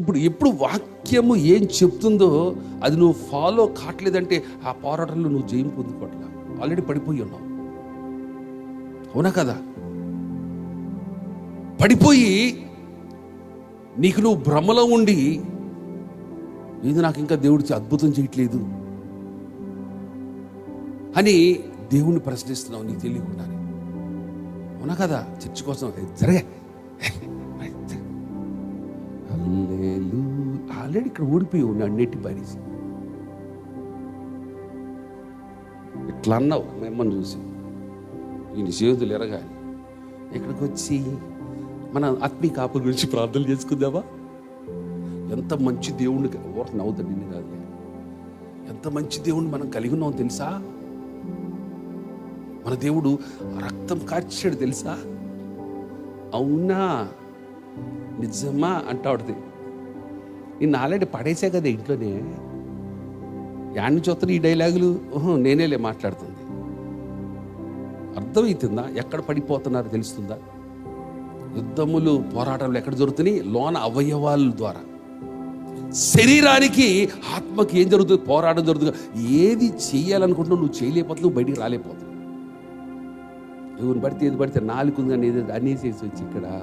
ఇప్పుడు ఎప్పుడు వాక్యము ఏం చెప్తుందో అది నువ్వు ఫాలో కావట్లేదంటే ఆ పోరాటంలో నువ్వు జయం పొందుకోవట్లా. ఆల్రెడీ పడిపోయి ఉన్నావు. అవునా కదా? పడిపోయి నీకు నువ్వు భ్రమలో ఉండి ఇది నాకు ఇంకా దేవుడి అద్భుతం చేయట్లేదు అని దేవుణ్ణి ప్రశ్నిస్తున్నావు నీకు తెలియకుండానే. అవునా కదా? చర్చ కోసం జరగే ఆల్రెడీ ఇక్కడ ఓడిపోయి ఉన్నాడు నెట్టి పారేసి ఇట్లా అన్నావు మిమ్మల్ని చూసి. ఈయన చేతులు ఎరగాలి. ఇక్కడికి వచ్చి మన ఆత్మీయ కాపుల గురించి ప్రార్థన చేసుకుందామా? ఎంత మంచి దేవుణ్ణి ఓట నవ్వుతా నిన్ను కాదు ఎంత మంచి దేవుణ్ణి మనం కలిగి ఉన్నాం తెలుసా? మన దేవుడు రక్తం కార్చాడు తెలుసా? అవునా? నిజమా అంటావుడిది నిన్ను ఆల్రెడీ పడేసే కదా ఇంట్లోనే. యాన్ని చూస్తున్న ఈ డైలాగులు? ఓహో నేనేలే మాట్లాడుతుంది. అర్థమవుతుందా ఎక్కడ పడిపోతున్నారో తెలుస్తుందా? యుద్ధములు పోరాటాలు ఎక్కడ జరుగుతున్నాయి? లోన అవయవాల ద్వారా. శరీరానికి ఆత్మకి ఏం జరుగుతుంది? పోరాటం జరుగుతుంది. ఏది చేయాలనుకుంటున్నావు నువ్వు చేయలేకపోతున్నావు నువ్వు బయటికి రాలేకపోతున్నావు. ఎవరిని పడితే ఏది పడితే నాలుగు అనేది అనేసేసి వచ్చి ఇక్కడ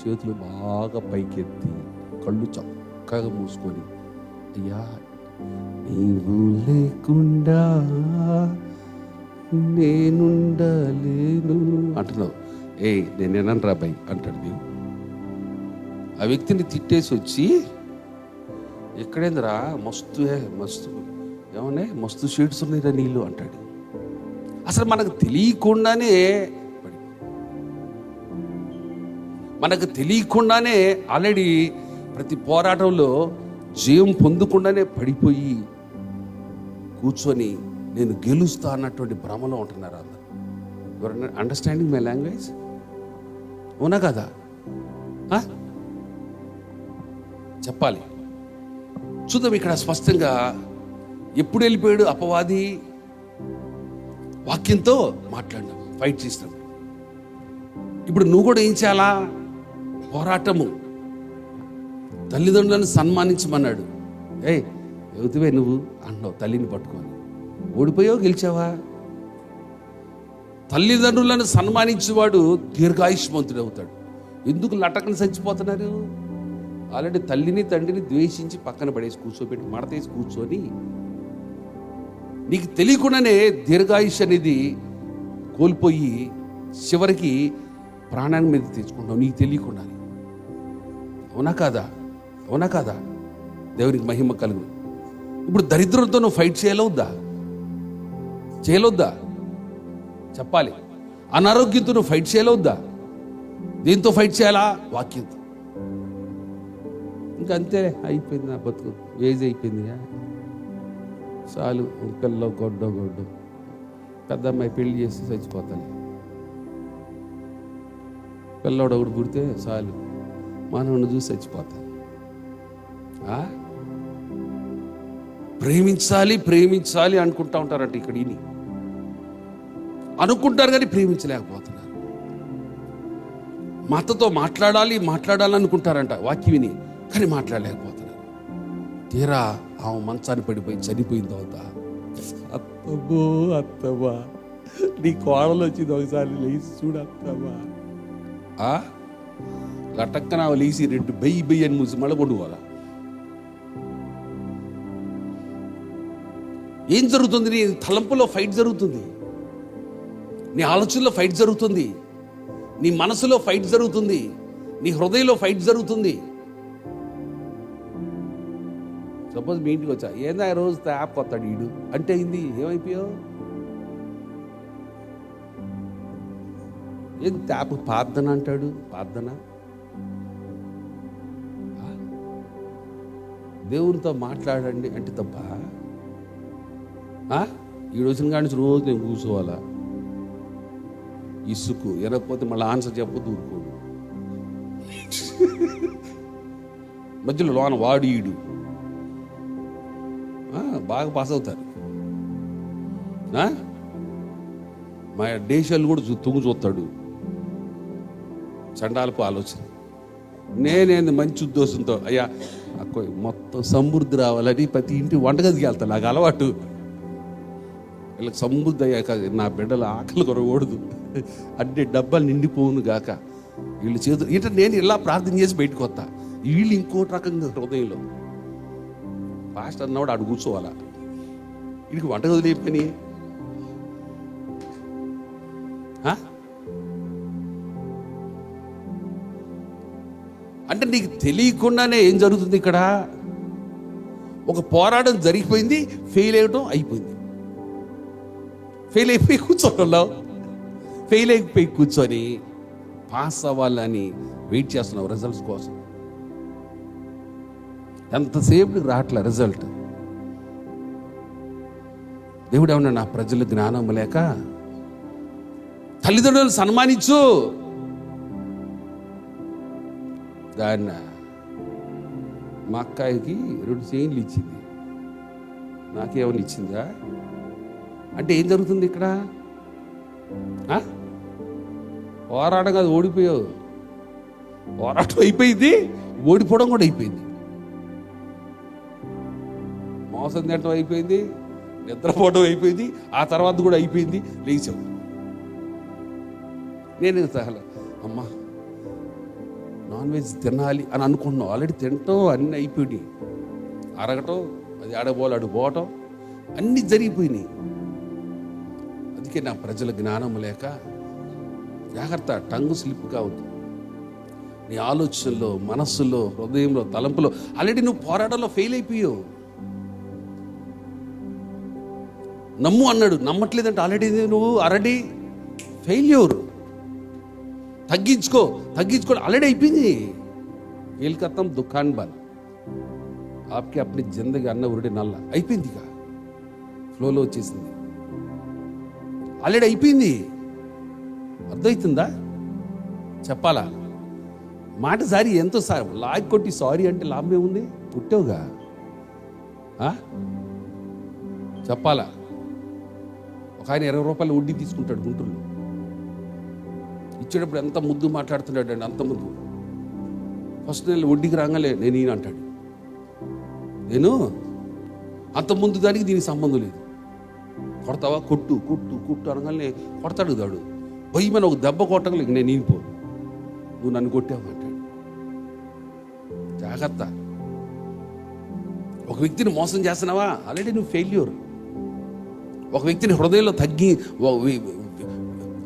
చేతులు బాగా పైకెత్తి కళ్ళు చక్కగా మూసుకొని అయ్యా నీవు లేకుండా నేనుండలేను. అంటున్నావు. ఏ నేనేనని రా బై అంటాడు నేను ఆ వ్యక్తిని తిట్టేసి వచ్చి ఎక్కడేందిరా మస్తు మస్తు ఏమన్నా మస్తు షీట్స్ ఉన్నాయిరా నీళ్ళు అంటాడు. అసలు మనకు తెలియకుండానే మనకు తెలియకుండానే ఆల్రెడీ ప్రతి పోరాటంలో జయం పొందకుండానే పడిపోయి కూర్చొని నేను గెలుస్తా అన్నటువంటి భ్రమలో ఉంటున్నారు అందరు. అండర్స్టాండింగ్ మై లాంగ్వేజ్ అవునా కదా? చెప్పాలి. చూద్దాం ఇక్కడ స్పష్టంగా ఎప్పుడు వెళ్ళిపోయాడు అపవాది? వాక్యంతో మాట్లాడినాం ఫైట్ చేసినాం ఇప్పుడు నువ్వు కూడా ఏం చేయాలా? పోరాటము. తల్లిదండ్రులను సన్మానించమన్నాడు. ఏయ్ యువతివే నువ్వు? అన్నావు తల్లిని పట్టుకొని. ఓడిపోయావు గెలిచావా? తల్లిదండ్రులను సన్మానించేవాడు దీర్ఘాయుష్మంతుడు అవుతాడు ఎందుకు లటకని చచ్చిపోతున్నారు ఆల్రెడీ తల్లిని తండ్రిని ద్వేషించి పక్కన పడేసి కూర్చోబెట్టి మడతేసి కూర్చొని నీకు తెలియకుండానే దీర్ఘాయుష్ అనేది కోల్పోయి చివరికి ప్రాణాన్ని మీద తెచ్చుకుంటావు నీకు తెలియకుండానే. అవునా కాదా అవునా కాదా దేవునికి మహిమ కలుగు. ఇప్పుడు దరిద్రంతో నువ్వు ఫైట్ చేయలవుద్దా? చేయలొద్దా చెప్పాలి. అనారోగ్యంతో నువ్వు ఫైట్ చేయలవుద్దా? దీంతో ఫైట్ చేయాలా? వాక్యంతో. ఇంకా అంతే అయిపోయింది నా బతుకు. ఏజ్ అయిపోయింది చాలు పిల్ల గొడ్డో గొడ్డు. పెద్ద అమ్మాయి పెళ్ళి చేసి చచ్చిపోతాను. పిల్లోడు ఒకడు పుడితే చాలు. మానవుని చూసి చచ్చిపోతాను ఆ? ప్రేమించాలి ప్రేమించాలి అనుకుంటా ఉంటారంట ఇక్కడ ఇని అనుకుంటారు కానీ ప్రేమించలేకపోతున్నారు. మాతతో మాట్లాడాలి మాట్లాడాలి అనుకుంటారంట వాక్య విని కానీ మాట్లాడలేకపోతున్నారు. తీరా ఆమె మంచాన్ని పడిపోయి చనిపోయిన తర్వాత అత్తమ్మో అత్తమ్మా నీ కోడలు వచ్చింది ఒకసారి లేచి చూడు అత్తమ్మా ఆ లటక్కన లేచి రెండు బెయ్యి బెయ్యి అని మూసి మళ్ళీ ఏం జరుగుతుంది నీ తలంపులో ఫైట్ జరుగుతుంది? నీ ఆలోచనలో ఫైట్ జరుగుతుంది? నీ మనసులో ఫైట్ జరుగుతుంది? నీ హృదయంలో ఫైట్ జరుగుతుంది? సపోజ్ మీ ఇంటికి వచ్చా ఏందా ఈ రోజు యాప్ వస్తాడు ఈడు? అంటే అయింది ఏమైపోయావు? ఏం యాప్ ప్రార్థన అంటాడు ప్రార్థన దేవునితో మాట్లాడండి అంటే తప్ప? ఈ వచ్చిన కాడి నుంచి రోజు నేను కూర్చోవాలా? ఇసుకు ఎనకపోతే మళ్ళీ ఆన్సర్ చెప్పొద్దు ఊరుకోడు. మధ్యలో లోన వాడు ఈడు. ఆ, బాగా పాస్ అవుతారు. ఆ? మా దేశాలు కూడా చూ- తుంగు చూస్తాడు. చండాలపు ఆలోచన. నేనేంది మంచి ఉద్దేశంతో అయ్యా అక్క మొత్తం సమృద్ధి రావాలని ప్రతి ఇంటి వంటగదికి వెళ్తా నాకు అలవాటు. వీళ్ళకి సమృద్ధి అయ్యాక నా బిడ్డల ఆకలి కొరకూడదు. అన్ని డబ్బాలు నిండిపోను గాక. వీళ్ళు చేతులు ఇట నేను ఇలా ప్రార్థన చేసి బయటకు వస్తా. వీళ్ళు ఇంకోటి రకంగా హృదయంలో. పాస్టర్ అన్నవాడు అడు కూర్చోవాలా? వీడికి వంటగదులు ఏ పని? అంటే నీకు తెలియకుండానే ఏం జరుగుతుంది ఇక్కడ? ఒక పోరాటం జరిగిపోయింది ఫెయిల్ అయ్యటం అయిపోయింది. ఫెయిల్ అయిపోయి కూర్చోవడంలో ఫెయిల్ అయిపోయి కూర్చొని పాస్ అవ్వాలని వెయిట్ చేస్తున్నావు రిజల్ట్స్ కోసం. ఎంతసేపు రావట్లే రిజల్ట్ దేవుడు ఏమన్నా నా ప్రజలు జ్ఞానం లేక తల్లిదండ్రులను సన్మానించు. దాన్న మా అక్కాయికి రెండు చైన్లు ఇచ్చింది. నాకేమైనా ఇచ్చిందా? అంటే ఏం జరుగుతుంది ఇక్కడ? పోరాటం కాదు ఓడిపోయావు. పోరాటం అయిపోయింది ఓడిపోవడం కూడా అయిపోయింది. మోసం తినటం అయిపోయింది నిద్రపోవడం అయిపోయింది ఆ తర్వాత కూడా అయిపోయింది లేచావు. నేను సహల? అమ్మా నాన్ వెజ్ తినాలి అని అనుకున్నావు ఆల్రెడీ తినటం అన్నీ అయిపోయినాయి. అరగటం అది ఆడబోలు అడు పోవటం అన్నీ జరిగిపోయినాయి. అందుకే నా ప్రజల జ్ఞానం లేక జాగ్రత్త టంగు స్లిప్ కావద్దు. నీ ఆలోచనలో మనస్సులో హృదయంలో తలంపులో ఆల్రెడీ నువ్వు పోరాటంలో ఫెయిల్ అయిపోయావు. నమ్ము అన్నాడు నమ్మట్లేదంటే ఆల్రెడీ నువ్వు ఆల్రెడీ ఫెయిల్యూర్. తగ్గించుకో తగ్గించుకో ఆల్రెడీ అయిపోయింది. ఏల్కత్తం దుఃఖాన్ బాల్. ఆప్కి అప్పుడు జిందగా అన్న ఉరుడి నల్ల. అయిపోయింది ఇక. ఫ్లోలో వచ్చేసింది. ఆల్రెడీ అయిపోయింది. అర్థమవుతుందా చెప్పాలా? మాట సారి ఎంతో సార్ లాగి కొట్టి సారీ అంటే లాభం ఏముంది పుట్టావుగా? చెప్పాలా? ఒక ఆయన ఇరవై రూపాయలు వడ్డీ తీసుకుంటాడు గుంటూరులో. ఇచ్చేటప్పుడు ఎంత ముద్దు మాట్లాడుతున్నాడు అండి అంత ముద్దు. ఫస్ట్ నెల వడ్డీకి రాగానే నేను ఈయన అంటాడు. నేను అంత ముందు దానికి దీనికి సంబంధం లేదు. కొడతావా? కొట్టు కొట్టు కొట్టు అనగానే కొడతాడు దాడు భయమని ఒక దెబ్బ కొట్టగలి నేను ఈనిపో నువ్వు నన్ను కొట్టావు అంటాడు. జాగ్రత్త. ఒక వ్యక్తిని మోసం చేస్తున్నావా? ఆల్రెడీ నువ్వు ఫెయిల్యూర్. ఒక వ్యక్తిని హృదయంలో తగ్గి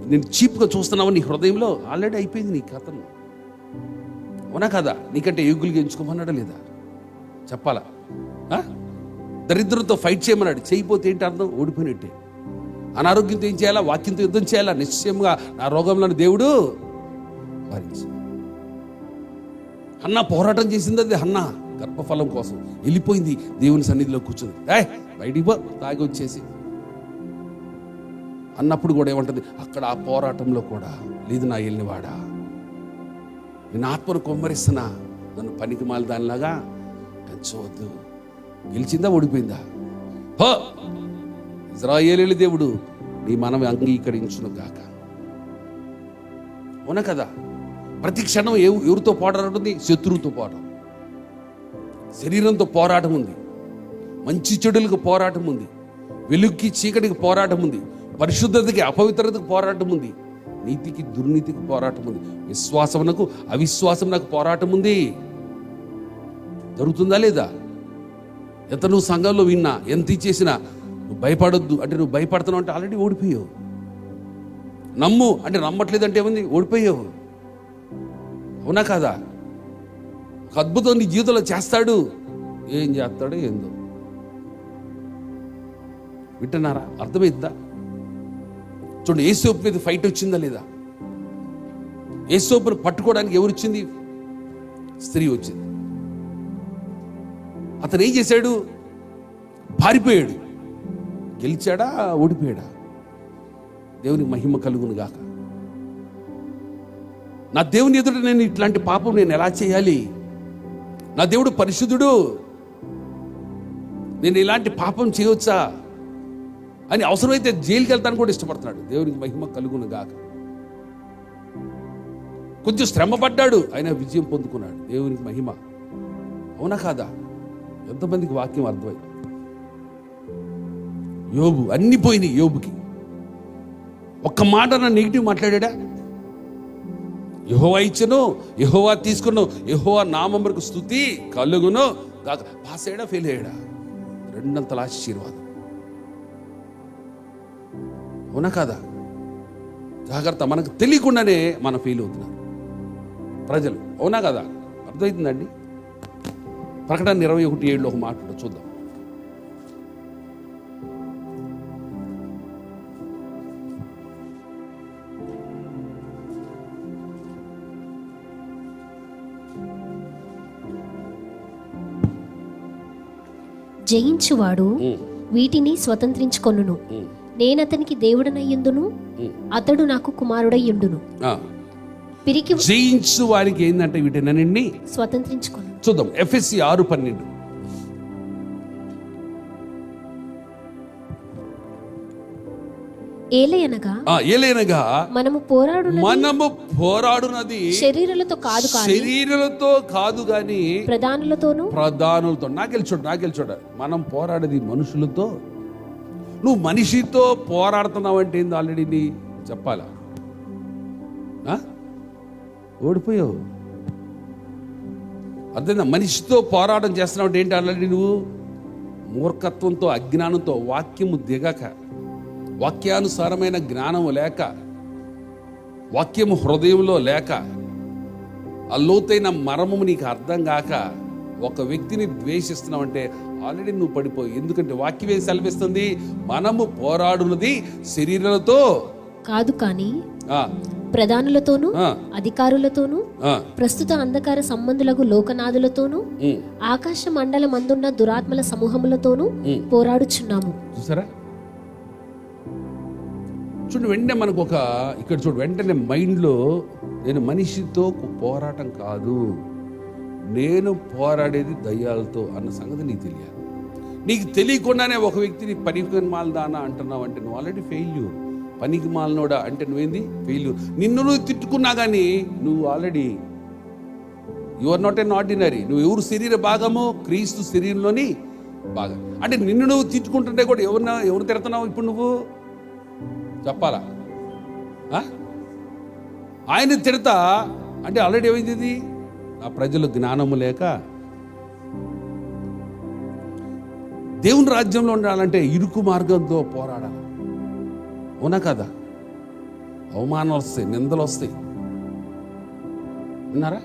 నేను చీప్గా చూస్తున్నావు నీ హృదయంలో ఆల్రెడీ అయిపోయింది నీ కథను అవునా కదా? నీకంటే యోగులుగా ఎంచుకోమన్నాడా లేదా? చెప్పాలా? దరిద్రంతో ఫైట్ చేయమన్నాడు. చేయకపోతే ఏంటి అర్థం? ఓడిపోయినట్టే. అనారోగ్యంతో ఏం చేయాలా? వాక్యంతో యుద్ధం చేయాలా? నిశ్చయంగా నా రోగంలోని దేవుడు భరించు అన్న పోరాటం చేసింది అది అన్న గర్భఫలం కోసం. వెళ్ళిపోయింది దేవుని సన్నిధిలో కూర్చుంది. ఏ బయటికి పో తాగి వచ్చేసి. అన్నప్పుడు కూడా ఏమంటుంది? అక్కడ ఆ పోరాటంలో కూడా లేదు నా వెళ్ళినవాడా నేను ఆత్మను కొమ్మరిస్తున్నా. నన్ను పనికి మాలి దానిలాగా పెంచవద్దు. గెలిచిందా? ఓడిపోయిందా? హో ఇజ్రాయేలీ దేవుడు నీ మనం అంగీకరించును గాక. అవునా కదా? ప్రతి క్షణం ఏ ఎవరితో పోరాటం ఉంటుంది శత్రువుతో పోరాటం. శరీరంతో పోరాటం ఉంది. మంచి చెడులకు పోరాటం ఉంది. వెలుగుకి చీకటికి పోరాటం ఉంది. పరిశుద్ధతకి అపవిత్రతకు పోరాటం ఉంది. నీతికి దుర్నీతికి పోరాటం ఉంది. విశ్వాసమునకు అవిశ్వాసమునకు పోరాటం ఉంది. జరుగుతుందా లేదా? ఎంత నువ్వు సంఘంలో విన్నా ఎంత ఇచ్చేసినా నువ్వు భయపడొద్దు. అంటే నువ్వు భయపడుతున్నావు అంటే ఆల్రెడీ ఓడిపోయావు. నమ్ము అంటే నమ్మట్లేదంటే ఏముంది? ఓడిపోయావు. అవునా కాదా? ఒక అద్భుతం నీ జీవితంలో చేస్తాడు. ఏం చేస్తాడో ఏందో. వింటున్నారా? అర్థమైందా? చూడండి ఏసోపు మీద ఫైట్ వచ్చిందా లేదా? ఏసోపును పట్టుకోవడానికి ఎవరు వచ్చింది? స్త్రీ వచ్చింది. అతను ఏం చేశాడు? పారిపోయాడు. గెలిచాడా? ఓడిపోయాడా? దేవుని మహిమ కలుగును గాక. నా దేవుని ఎదుట నేను ఇట్లాంటి పాపం నేను ఎలా చేయాలి? నా దేవుడు పరిశుద్ధుడు. నేను ఇలాంటి పాపం చేయవచ్చా అని అవసరమైతే జైలుకి వెళ్తాను కూడా ఇష్టపడుతున్నాడు. దేవునికి మహిమ కలుగును గాక కొంచెం శ్రమ పడ్డాడు ఆయన విజయం పొందుకున్నాడు. దేవునికి మహిమ. అవునా కాదా? ఎంతమందికి వాక్యం అర్థమై యోబు అన్ని పోయినాయి యోబుకి. ఒక్క మాట నా నెగిటివ్ మాట్లాడా యహోవా ఇచ్చను యహోవా తీసుకును యహోవా నామములకు స్థుతి కలుగును కాక పాస్ అయ్యాడా ఫెయిల్ అయ్యాడా? రెండంతల ఆశీర్వాదం. అవునా కాదా? జాగ్రత్త మనకు తెలియకుండానే మనం ఫెయిల్ అవుతున్నారు. ప్రజలు అవునా కదా? అర్థమవుతుందండి ప్రకటన ఇరవై ఒకటి ఏళ్ళు ఒక మాట చూద్దాం. జయించువాడు వీటిని స్వతంత్రించుకొనును. ఉమ్, నేనతనికి దేవుడనయ్యుందును. అతడు నాకు కుమారుడయ్యుండును. పిరికి జయించు వారికి ఏంటంటే వీటినన్నింటినీ స్వతంత్రించుకొను. చూద్దాం. ఎఫ్ఎస్సి ఆరు పన్నెండు. ఏలయనగా ఆ, ఏలైనగా మనము పోరాడు మనము పోరాడునది శరీరాలతో కాదు శరీరాలతో కాదు గాని ప్రధానులతోనూ ప్రధానులతో. నాకెళ్ళి నాకెళ్ళి చూడ. మనం పోరాడేది మనుషులతో నువ్వు మనిషితో పోరాడుతున్నావు అంటే ఏంది ఆల్రెడీ నీ చెప్పాలా? ఓడిపోయావు. అర్థమైందా? మనిషితో పోరాటం చేస్తున్నావు అంటే ఏంటి ఆల్రెడీ నువ్వు? మూర్ఖత్వంతో అజ్ఞానంతో వాక్యము దిగక వాక్యానుసారమైన జ్ఞానము లేక వాక్యము హృదయంలో లేక ఆ లోతైన మర్మము నీకు అర్థం కాక ఒక వ్యక్తిని ద్వేషిస్తున్నావంటే ఆల్రెడీ నువ్వు పడిపోయి ఎందుకంటే వాక్యం ఏం సెలవిస్తుంది? మనము పోరాడున్నది శరీరాలతో. కాదు కాని ప్రధానులతోనూ అధికారులతోనూ ప్రస్తుత అంధకార సంబంధులకు లోకనాథులతోనూ ఆకాశ మండలమందున్న దురాత్మల సమూహములతోనూ. పోరాడుచున్నాము. చూసారా? చూడు వెంటనే మనకు ఒక ఇక్కడ చూడు వెంటనే మైండ్లో నేను మనిషితో పోరాటం కాదు. నేను పోరాడేది దయ్యాలతో అన్న సంగతి నీకు తెలియాలి. నీకు తెలియకుండానే ఒక వ్యక్తిని పనికి మాలదానా అంటున్నావు అంటే నువ్వు ఆల్రెడీ ఫెయిల్యూర్ పనికి మాలనోడా అంటే నువ్వేంది? ఫెయిల్యూర్ నిన్ను నువ్వు తిట్టుకున్నా కానీ నువ్వు already you are not an ordinary నువ్వు ఎవరు శరీర భాగము క్రీస్తు శరీరంలోని భాగం. అంటే నిన్ను నువ్వు తిట్టుకుంటుంటే కూడా ఎవరిన ఎవరు తిడుతున్నావు ఇప్పుడు నువ్వు? చెప్పాలా? ఆయన తిడతా అంటే ఆల్రెడీ ఏమైంది ఇది? ఆ ప్రజలు జ్ఞానము లేక దేవుని రాజ్యంలో ఉండాలంటే ఇరుకు మార్గంతో పోరాడాలి. అవునా కదా? అవమానాలు వస్తాయి నిందలు వస్తాయి. విన్నారా?